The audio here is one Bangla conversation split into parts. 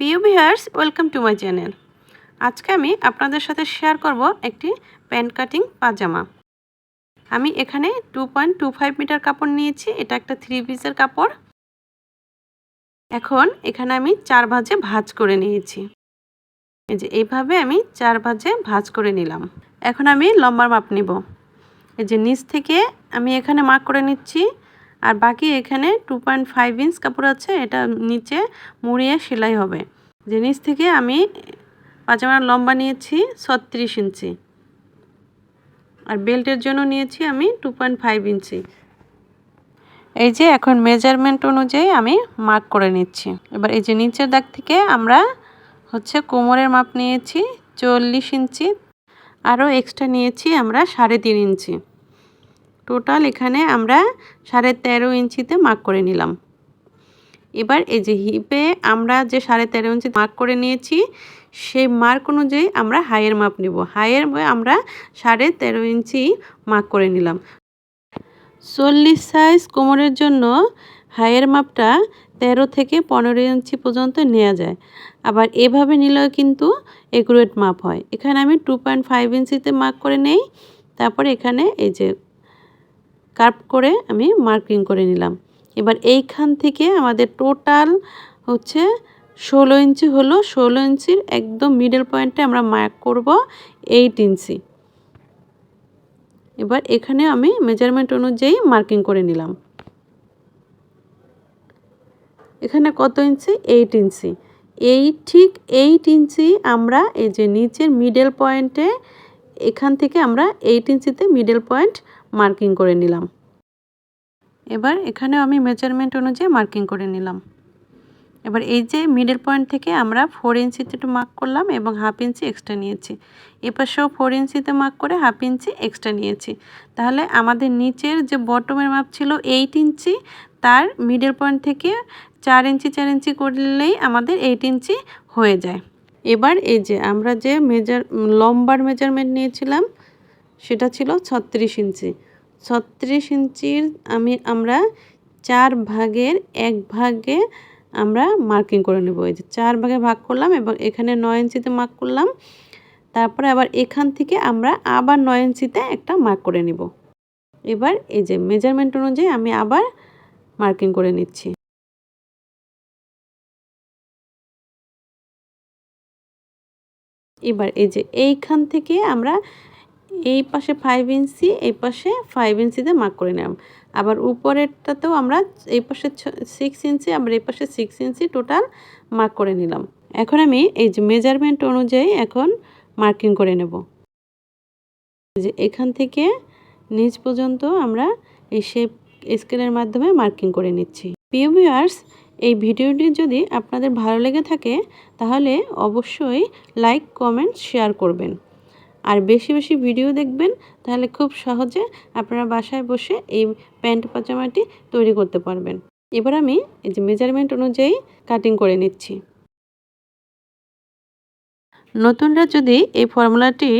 প্রিয় viewers welcome to my channel আজকে আমি আপনাদের সাথে শেয়ার করব একটি প্যান্ট কাটিং পাজামা। আমি এখানে two point two five metre কাপড় নিয়েছি, এটা একটা থ্রি পিসের কাপড়। এখন এখানে আমি চার ভাজে ভাজ করে নিয়েছি। এই যে এইভাবে আমি চার ভাজে ভাজ করে নিলাম। এখন আমি লম্বার মাপ নিব। এই যে নিচ থেকে আমি এখানে মাপ করে নিচ্ছি আর বাকি এখানে টু পয়েন্ট ফাইভ ইঞ্চ কাপড় আছে, এটা নিচে মুড়িয়ে সেলাই হবে। যে নিচ থেকে আমি পাজামার লম্বা নিয়েছি ছত্রিশ ইঞ্চি। আর বেল্টের জন্য নিয়েছি আমি টু পয়েন্ট ফাইভ ইঞ্চি। এই যে এখন মেজারমেন্ট অনুযায়ী আমি মার্ক করে নিচ্ছি। এবার এই যে নিচের দাগ থেকে আমরা হচ্ছে কোমরের মাপ নিয়েছি চল্লিশ ইঞ্চি, আরও এক্সট্রা নিয়েছি আমরা সাড়ে তিন ইঞ্চি। টোটাল এখানে আমরা সাড়ে তেরো ইঞ্চিতে মার্ক করে নিলাম। এবার এই যে হিপে আমরা যে সাড়ে তেরো ইঞ্চি মার্ক করে নিয়েছি, সেই মার্ক অনুযায়ী আমরা হাইয়ের মাপ নিব। হাইয়ের আমরা সাড়ে তেরো ইঞ্চি মার্ক করে নিলাম। চল্লিশ সাইজ কোমরের জন্য হাইয়ের মাপটা তেরো থেকে পনেরো ইঞ্চি পর্যন্ত নেওয়া যায়। আবার এভাবে নিলেও কিন্তু একুরেট মাপ হয়। এখানে আমি টু পয়েন্ট ফাইভ ইঞ্চিতে মার্ক করে নেই। তারপরে এখানে এই যে কার্ভ করে আমি মার্কিং করে নিলাম। এবার এইখান থেকে আমাদের টোটাল হচ্ছে ষোলো ইঞ্চি হলো, ষোলো ইঞ্চির একদম মিডল পয়েন্টে আমরা মার্ক করব এইট ইঞ্চি। এবার এখানে আমি মেজারমেন্ট অনুযায়ী মার্কিং করে নিলাম। এখানে কত ইঞ্চি? এইট ইঞ্চি। এই ঠিক এইট ইঞ্চি আমরা এই যে নিচের মিডল পয়েন্টে এখান থেকে আমরা এইট ইঞ্চিতে মিডল পয়েন্ট মার্কিং করে নিলাম। এবার এখানে আমি মেজারমেন্ট অনুযায়ী মার্কিং করে নিলাম। এবার এই যে মিডল পয়েন্ট থেকে আমরা ফোর ইঞ্চিতে একটু মার্ক করলাম এবং হাফ ইঞ্চি এক্সট্রা নিয়েছি। এপাশেও ফোর ইঞ্চিতে মার্ক করে হাফ ইঞ্চি এক্সট্রা নিয়েছি। তাহলে আমাদের নিচের যে বটমের মাপ ছিল এইট ইঞ্চি তার মিডল পয়েন্ট থেকে চার ইঞ্চি চার ইঞ্চি করলেই আমাদের এইট ইঞ্চি হয়ে যায়। এবার এই যে আমরা যে মেজার লম্বার মেজারমেন্ট নিয়েছিলাম সেটা ছিল ছত্রিশ ইঞ্চি। ছত্রিশ ইঞ্চির আমি, আমরা চার ভাগের এক ভাগে আমরা মার্কিং করে নেব। এই যে চার ভাগে ভাগ করলাম এবং এখানে নয় ইঞ্চিতে মার্ক করলাম। তারপরে আবার এখান থেকে আমরা আবার নয় ইঞ্চিতে একটা মার্ক করে নিব। এবার এই যে মেজারমেন্ট অনুযায়ী আমি আবার মার্কিং করে নিচ্ছি। এবার এই যে এইখান থেকে আমরা এই পাশে ফাইভ ইঞ্চি, এই পাশে ফাইভ ইঞ্চিতে মার্ক করে নিলাম। আবার উপরেরটাতেও আমরা এই পাশে সিক্স ইঞ্চি, আবার এই পাশে সিক্স ইঞ্চি টোটাল মার্ক করে নিলাম। এখন আমি এই যে মেজারমেন্ট অনুযায়ী এখন মার্কিং করে নেব। যে এখান থেকে নিচ পর্যন্ত আমরা এই শেপ স্কেলের মাধ্যমে মার্কিং করে নিচ্ছি। প্রিয় এই ভিডিওটি যদি আপনাদের ভালো লেগে থাকে, তাহলে অবশ্যই লাইক কমেন্ট শেয়ার করবেন। আর বেশি বেশি ভিডিও দেখবেন, তাহলে খুব সহজে আপনারা বাসায় বসে এই প্যান্ট পাজামাটি তৈরি করতে পারবেন। এবার আমি এই যে মেজারমেন্ট অনুযায়ী কাটিং করে নিচ্ছি। নতুনরা যদি এই ফর্মুলাটি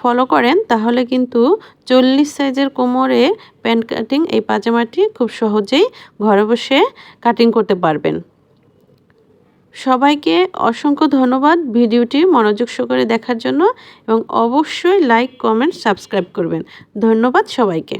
ফলো করেন, তাহলে কিন্তু চল্লিশ সাইজের কোমরে প্যান্ট কাটিং এই পাজামাটি খুব সহজেই ঘরে বসে কাটিং করতে পারবেন। সবাইকে অসংখ্য ধন্যবাদ ভিডিওটি মনোযোগ সহকারে দেখার জন্য এবং অবশ্যই লাইক, কমেন্ট, সাবস্ক্রাইব করবেন। ধন্যবাদ সবাইকে।